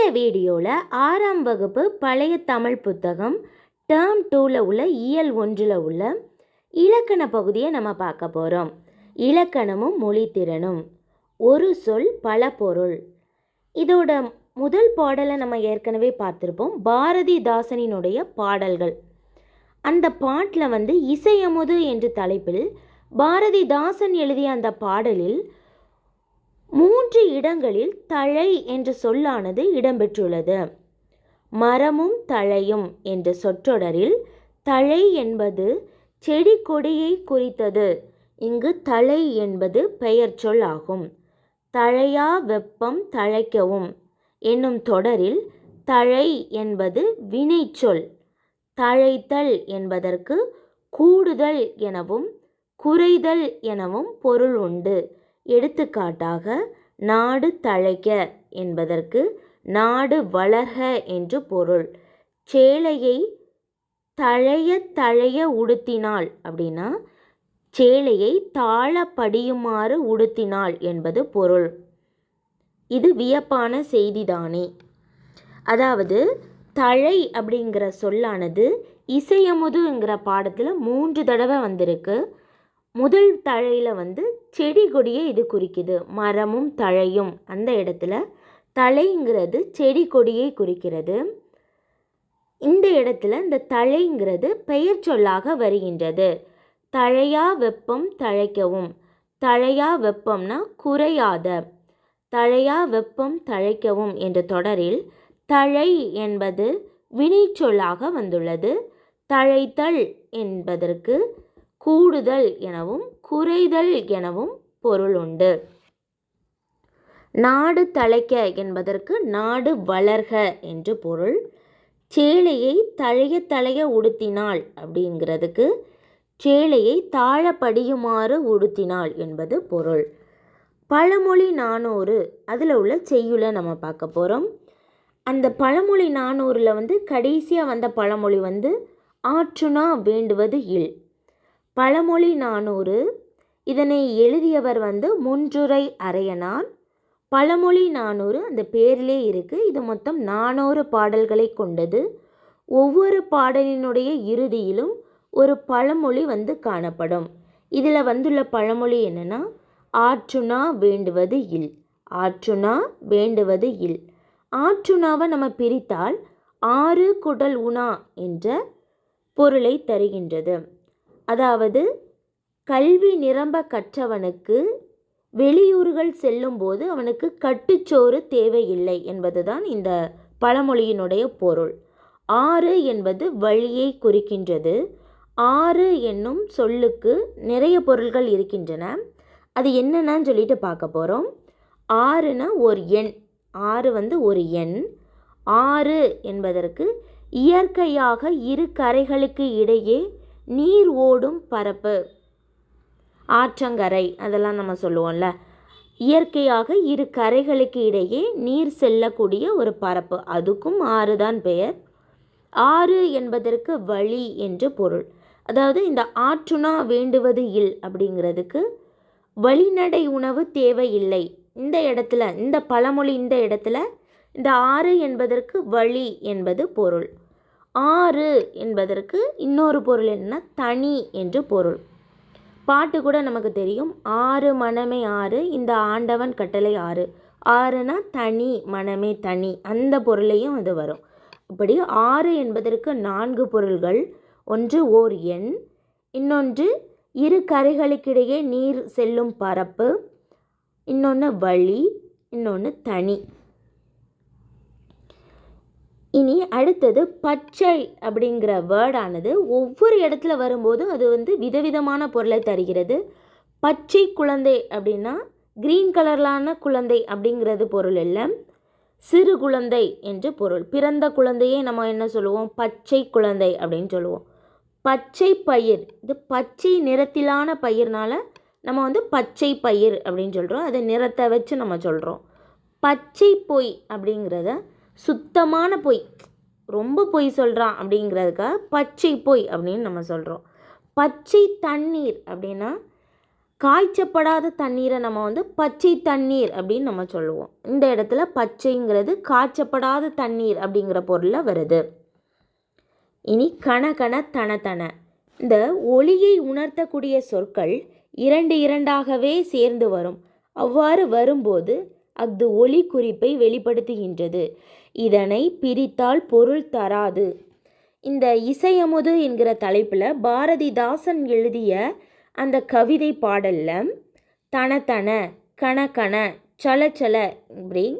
இந்த வீடியோவில் ஆறாம் வகுப்பு பழைய தமிழ் புத்தகம் டேர்ம் டூவில் உள்ள இயல் ஒன்றில் உள்ள இலக்கண பகுதியை நம்ம பார்க்க போகிறோம் இலக்கணமும் மொழித்திறனும் ஒரு சொல் பல பொருள். இதோட முதல் பாடலை நம்ம ஏற்கனவே பார்த்துருப்போம். பாரதிதாசனினுடைய பாடல்கள். அந்த பாட்டில் வந்து இசையமுது என்று தலைப்பில் பாரதிதாசன் எழுதிய அந்த பாடலில் மூன்று இடங்களில் தழை என்ற சொல்லானது இடம்பெற்றுள்ளது. மரமும் தழையும் என்ற சொற்றொடரில் தழை என்பது செடி கொடியை குறித்தது. இங்கு தழை என்பது பெயர் சொல் ஆகும். தழையா வெப்பம் தழைக்கவும். என்னும் தொடரில் தழை என்பது வினைச்சொல் தழைத்தல் என்பதற்கு கூடுதல் எனவும் குறைதல் எனவும் பொருள் உண்டு. எடுத்துக்காட்டாக நாடு தழைக்க என்பதற்கு நாடு வளர்க என்று பொருள். சேலையை தழைய தழைய உடுத்தினாள் அப்படின்னா சேலையை தாழ படியுமாறு உடுத்தினாள் என்பது பொருள். இது வியப்பான செய்திதானே. அதாவது தழை அப்படிங்கிற சொல்லானது இசையமுதுங்கிற பாடத்தில் மூன்று தடவை வந்திருக்கு. முதல் தழையில் வந்து செடி கொடியை இது குறிக்குது. மரமும் தழையும் அந்த இடத்துல. தழைங்கிறது செடி கொடியை குறிக்கிறது. இந்த இடத்துல இந்த தழைங்கிறது பெயர் சொல்லாக வருகின்றது. தழையா வெப்பம் தழைக்கவும். தழையா வெப்பம்னா குறையாத. தழையா வெப்பம் தழைக்கவும் என்ற தொடரில் தழை என்பது வினைச்சொல்லாக வந்துள்ளது. தழைத்தல் என்பதற்கு கூடுதல் எனவும் குறைதல் எனவும் பொருள் உண்டு. நாடு தழைக்க என்பதற்கு நாடு வளர்க என்று பொருள். சேலையை தழைய தழைய உடுத்தினாள் அப்படிங்கிறதுக்கு சேலையை தாழ படியுமாறு உடுத்தினாள் என்பது பொருள். பழமொழி நானூறு அதில் உள்ள செய்யுளை நம்ம பார்க்க போகிறோம் அந்த பழமொழி நானூறில் வந்து கடைசியாக வந்த பழமொழி வந்து ஆற்றுனா வேண்டுவது இல். பழமொழி நானூறு. இதனை எழுதியவர் வந்து முன்றுரை அரையனார் பழமொழி நானூறு அந்த பேரிலே இருக்குது இது மொத்தம் நானூறு பாடல்களை கொண்டது. ஒவ்வொரு பாடலினுடைய இறுதியிலும் ஒரு பழமொழி வந்து காணப்படும். இதில் வந்துள்ள பழமொழி என்னென்னா ஆற்றுனா வேண்டுவது இல். ஆற்றுனா வேண்டுவது இல். ஆற்றுனாவை நம்ம பிரித்தால் ஆறு குடல் உணா என்ற பொருளை தருகின்றது. அதாவது கல்வி நிரம்ப கற்றவனுக்கு வெளியூர்கள் செல்லும்போது அவனுக்கு கட்டுச்சோறு தேவையில்லை என்பதுதான் இந்த பழமொழியினுடைய பொருள். ஆறு என்பது வழியை குறிக்கின்றது. ஆறு என்னும் சொல்லுக்கு நிறைய பொருள்கள் இருக்கின்றன. அது என்னென்னு சொல்லிட்டு பார்க்க போகிறோம் ஆறுனா ஒரு எண். ஆறு வந்து ஒரு எண். ஆறு என்பதற்கு இயற்கையாக இரு கரைகளுக்கு இடையே நீர் ஓடும் பரப்பு. ஆற்றங்கரை அதெல்லாம் நம்ம சொல்லுவோம்ல. இயற்கையாக இரு கரைகளுக்கு இடையே நீர் செல்லக்கூடிய ஒரு பரப்பு. அதுக்கும் ஆறு தான் பெயர். ஆறு என்பதற்கு வழி என்று பொருள். அதாவது இந்த ஆற்றுனா வேண்டுவது இல் அப்படிங்கிறதுக்கு வழிநடை உணவு தேவையில்லை. இந்த இடத்துல இந்த பழமொழி இந்த இடத்துல இந்த ஆறு என்பதற்கு வழி என்பது பொருள். ஆறு என்பதற்கு இன்னொரு பொருள் என்னென்னா தனி என்று பொருள். பாட்டு கூட நமக்கு தெரியும். ஆறு மனமே ஆறு இந்த ஆண்டவன் கட்டளை ஆறு. ஆறுனா தனி மனமே தனி. அந்த பொருளையும் அது வரும். இப்படி ஆறு என்பதற்கு நான்கு பொருள்கள். ஒன்று ஓர் எண். இன்னொன்று இரு கரைகளுக்கிடையே நீர் செல்லும் பரப்பு. இன்னொன்று வழி. இன்னொன்று தனி. இனி அடுத்தது பச்சை அப்படிங்கிற வேர்டானது ஒவ்வொரு இடத்துல வரும்போதும் அது வந்து விதவிதமான பொருளை தருகிறது. பச்சை குழந்தை அப்படின்னா க்ரீன் கலர்லான குழந்தை அப்படிங்கிறது பொருள் இல்லை. சிறு குழந்தை என்று பொருள். பிறந்த குழந்தையே நம்ம என்ன சொல்லுவோம்? பச்சை குழந்தை அப்படின்னு சொல்லுவோம். பச்சை பயிர். இது பச்சை நிறத்திலான பயிர்னால நம்ம வந்து பச்சை பயிர் அப்படின்னு சொல்கிறோம் அதை நிறத்தை வச்சு நம்ம சொல்கிறோம் பச்சை பொய் அப்படிங்கிறத சுத்தமான பொய். ரொம்ப பொய் சொல்கிறான் அப்படிங்கிறதுக்காக பச்சை பொய் அப்படின்னு நம்ம சொல்கிறோம் பச்சை தண்ணீர் அப்படின்னா காய்ச்சப்படாத தண்ணீரை நம்ம வந்து பச்சை தண்ணீர் அப்படின்னு நம்ம சொல்லுவோம். இந்த இடத்துல பச்சைங்கிறது காய்ச்சப்படாத தண்ணீர் அப்படிங்கிற பொருளில் வருது. இனி கணக்கண தனத்தன இந்த ஒளியை உணர்த்தக்கூடிய சொற்கள் இரண்டு இரண்டாகவே சேர்ந்து வரும். அவ்வாறு வரும்போது அஃது ஒளி குறிப்பை வெளிப்படுத்துகின்றது. இதனை பிரித்தால் பொருள் தராது. இந்த இசையமுது என்கிற தலைப்பில் பாரதிதாசன் எழுதிய அந்த கவிதை பாடலில் தனத்தன கணக்கண சலச்சல சல சல இப்படி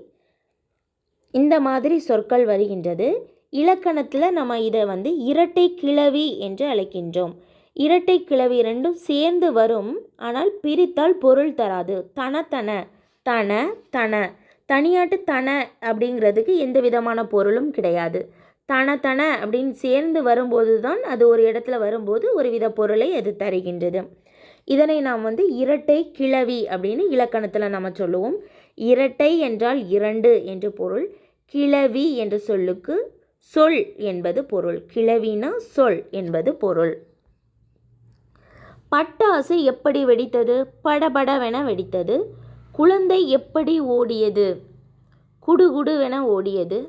இந்த மாதிரி சொற்கள் வருகின்றது. இலக்கணத்தில் நம்ம இதை வந்து இரட்டை கிளவி என்று அழைக்கின்றோம். இரட்டை கிளவி ரெண்டும் சேர்ந்து வரும் ஆனால் பிரித்தால் பொருள் தராது. தனத்தன தன தன. தனியாட்டு தன அப்படிங்கிறதுக்கு எந்த விதமான பொருளும் கிடையாது. தன தன அப்படின்னு சேர்ந்து வரும்போது தான் அது ஒரு இடத்துல வரும்போது ஒரு வித பொருளை அது தருகின்றது. இதனை நாம் வந்து இரட்டை கிளவி அப்படின்னு இலக்கணத்தில் நம்ம சொல்லுவோம். இரட்டை என்றால் இரண்டு என்று பொருள். கிளவி என்ற சொல்லுக்கு சொல் என்பது பொருள். கிளவினா சொல் என்பது பொருள். பட்டாசு எப்படி வெடித்தது? படபடவென வெடித்தது. குழந்தை எப்படி ஓடியது? குடுகுடுவென ஓடியது.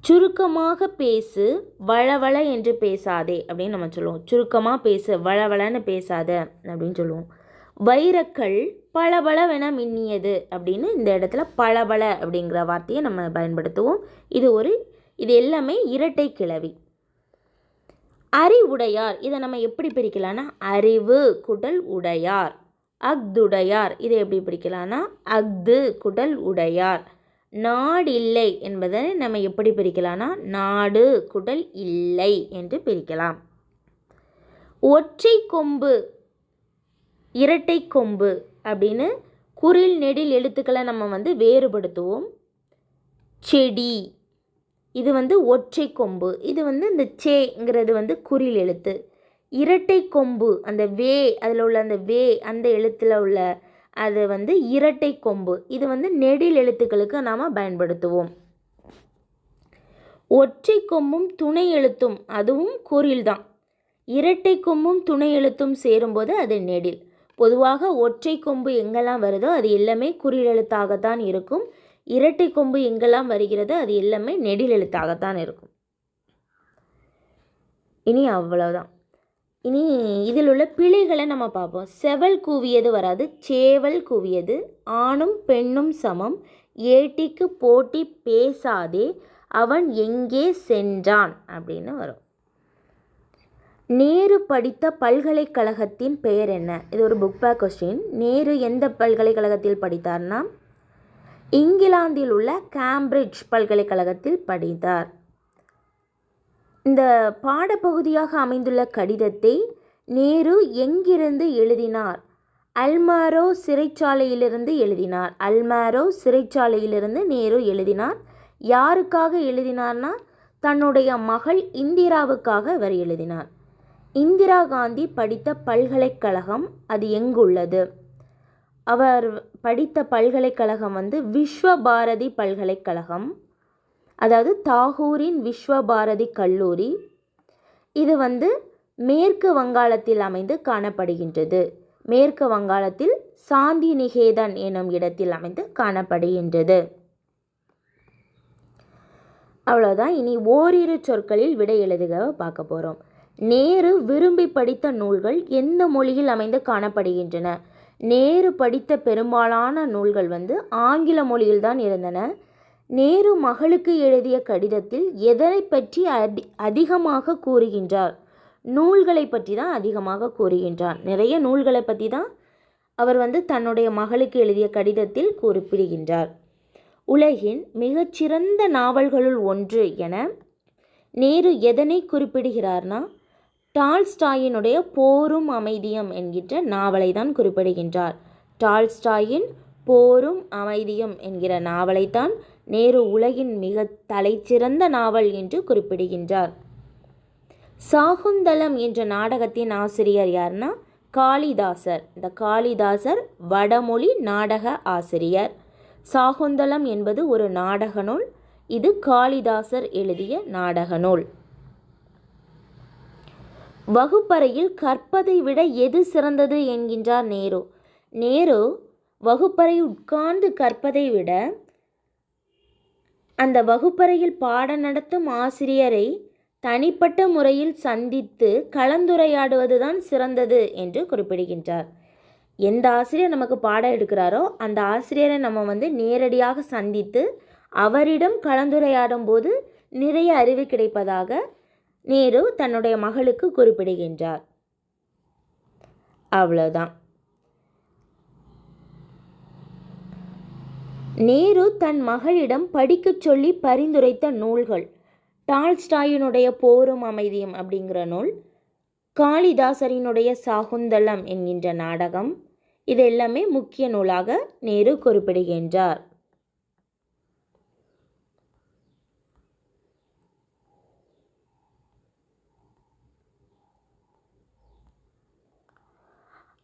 சுருக்கமாக பேசு வளவள என்று பேசாதே அப்படின்னு நம்ம சொல்லுவோம். சுருக்கமாக பேசு வளவளன்னு பேசாத அப்படின்னு சொல்லுவோம். வைரக்கல் பளபளவென மின்னியது அப்படின்னு இந்த இடத்துல பளபள அப்படிங்கிற வார்த்தையை நம்ம பயன்படுத்துவோம். இது ஒரு இது எல்லாமே இரட்டை கிளவி. அறிவுடையார் இதை நம்ம எப்படி பிரிக்கலாம்னா அறிவு குடல் உடையார். அக்துடையார் இதை எப்படி பிரிக்கலாம்னா அஃது குடல் உடையார். நாடில்லை என்பதை நம்ம எப்படி பிரிக்கலாம்னா நாடு குடல் இல்லை என்று பிரிக்கலாம். ஒற்றை கொம்பு இரட்டை கொம்பு அப்படின்னு குரில் நெடில் எழுத்துக்களை நம்ம வந்து வேறுபடுத்துவோம். செடி இது வந்து ஒற்றை கொம்பு. இது வந்து இந்த சேங்கிறது வந்து குறில் எழுத்து. இரட்டை கொம்பு அந்த வே அதில் உள்ள அந்த வே அந்த எழுத்தில் உள்ள அது வந்து இரட்டை கொம்பு. இது வந்து நெடில் எழுத்துக்களுக்கு நாம் பயன்படுத்துவோம். ஒற்றை கொம்பும் துணை எழுத்தும் அதுவும் குறில் தான். இரட்டை கொம்பும் துணை எழுத்தும் சேரும்போது அது நெடில். பொதுவாக ஒற்றை கொம்பு எங்கெல்லாம் வருதோ அது எல்லாமே குறில் எழுத்தாகத்தான் இருக்கும். இரட்டை கொம்பு எங்கெல்லாம் வருகிறதோ அது எல்லாமே நெடில் எழுத்தாகத்தான் இருக்கும். இனி அவ்வளோதான் இனி இதில் உள்ள பிழைகளை நம்ம பார்ப்போம். செவல் கூவியது வராது சேவல் கூவியது. ஆணும் பெண்ணும் சமம். ஏட்டிக்கு போட்டி பேசாதே அவன் எங்கே சென்றான் அப்படின்னு வரும். நேரு படித்த பல்கலைக்கழகத்தின் பெயர் என்ன? இது ஒரு புக் பேக் கொஸ்டின் நேரு எந்த பல்கலைக்கழகத்தில் படித்தார்னா? இங்கிலாந்தில் உள்ள கேம்பிரிட்ஜ் பல்கலைக்கழகத்தில் படித்தார். இந்த பாடப்பகுதியாக அமைந்துள்ள கடிதத்தை நேரு எங்கிருந்து எழுதினார்? அல்மாரோ சிறைச்சாலையிலிருந்து எழுதினார். அல்மாரோ சிறைச்சாலையிலிருந்து நேரு எழுதினார். யாருக்காக எழுதினார்னா தன்னுடைய மகள் இந்திராவுக்காக அவர் எழுதினார். இந்திரா காந்தி படித்த பல்கலைக்கழகம் அது எங்குள்ளது? அவர் படித்த பல்கலைக்கழகம் வந்து விஸ்வபாரதி பல்கலைக்கழகம். அதாவது தாகூரின் விஸ்வபாரதி கல்லூரி. இது வந்து மேற்கு வங்காளத்தில் அமைந்து காணப்படுகின்றது. மேற்கு வங்காளத்தில் சாந்தி நிகேதன் எனும் இடத்தில் அமைந்து காணப்படுகின்றது. அவ்வளோதான் இனி ஓரிரு சொற்களில் விடை எழுதுக பார்க்க போகிறோம் நேரு விரும்பி படித்த நூல்கள் எந்த மொழியில் அமைந்து காணப்படுகின்றன? நேரு படித்த பெரும்பாலான நூல்கள் வந்து ஆங்கில மொழியில்தான் இருந்தன. நேரு மகளுக்கு எழுதிய கடிதத்தில் எதனை பற்றி அதி அதிகமாக கூறுகின்றார்? நூல்களை பற்றி தான் அதிகமாக கூறுகின்றார். நிறைய நூல்களை பற்றி தான் அவர் வந்து தன்னுடைய மகளுக்கு எழுதிய கடிதத்தில் குறிப்பிடுகின்றார். உலகின் மிகச்சிறந்த நாவல்களுள் ஒன்று என நேரு எதனை குறிப்பிடுகிறார்னா டால்ஸ்டாயினுடைய போரும் அமைதியும் என்கின்ற நாவலை தான் குறிப்பிடுகின்றார். டால்ஸ்டாயின் போரும் அமைதியும் என்கிற நாவலைத்தான் நேரு உலகின் மிக தலைச்சிறந்த நாவல் என்று குறிப்பிடுகின்றார். சாகுந்தலம் என்ற நாடகத்தின் ஆசிரியர் யார்னா? காளிதாசர். இந்த காளிதாசர் வடமொழி நாடக ஆசிரியர். சாகுந்தலம் என்பது ஒரு நாடக நூல். இது காளிதாசர் எழுதிய நாடக நூல். வகுப்பறையில் கற்பதை விட எது சிறந்தது என்கின்றார் நேரு. நேரு வகுப்பறை உட்கார்ந்து கற்பதை விட அந்த வகுப்பறையில் பாடம் நடத்தும் ஆசிரியரை தனிப்பட்ட முறையில் சந்தித்து கலந்துரையாடுவது தான் சிறந்தது என்று குறிப்பிடுகின்றார். எந்த ஆசிரியர் நமக்கு பாடம் எடுக்கிறாரோ அந்த ஆசிரியரை நம்ம வந்து நேரடியாக சந்தித்து அவரிடம் கலந்துரையாடும் போது நிறைய அறிவு கிடைப்பதாக நேரு தன்னுடைய மகளுக்கு குறிப்பிடுகின்றார். அவ்வளோதான் நேரு தன் மகளிடம் படிக்கச் சொல்லி பரிந்துரைத்த நூல்கள். டால்ஸ்டாயினுடைய போரும் அமைதியும் அப்படிங்கிற நூல். காளிதாசரினுடைய சாகுந்தலம் என்கின்ற நாடகம். இது எல்லாமே முக்கிய நூலாக நேரு குறிப்பிடுகின்றார்.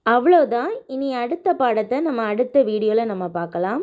அவ்வளோதான் இனி அடுத்த பாடத்தை நம்ம அடுத்த வீடியோவில் நம்ம பார்க்கலாம்.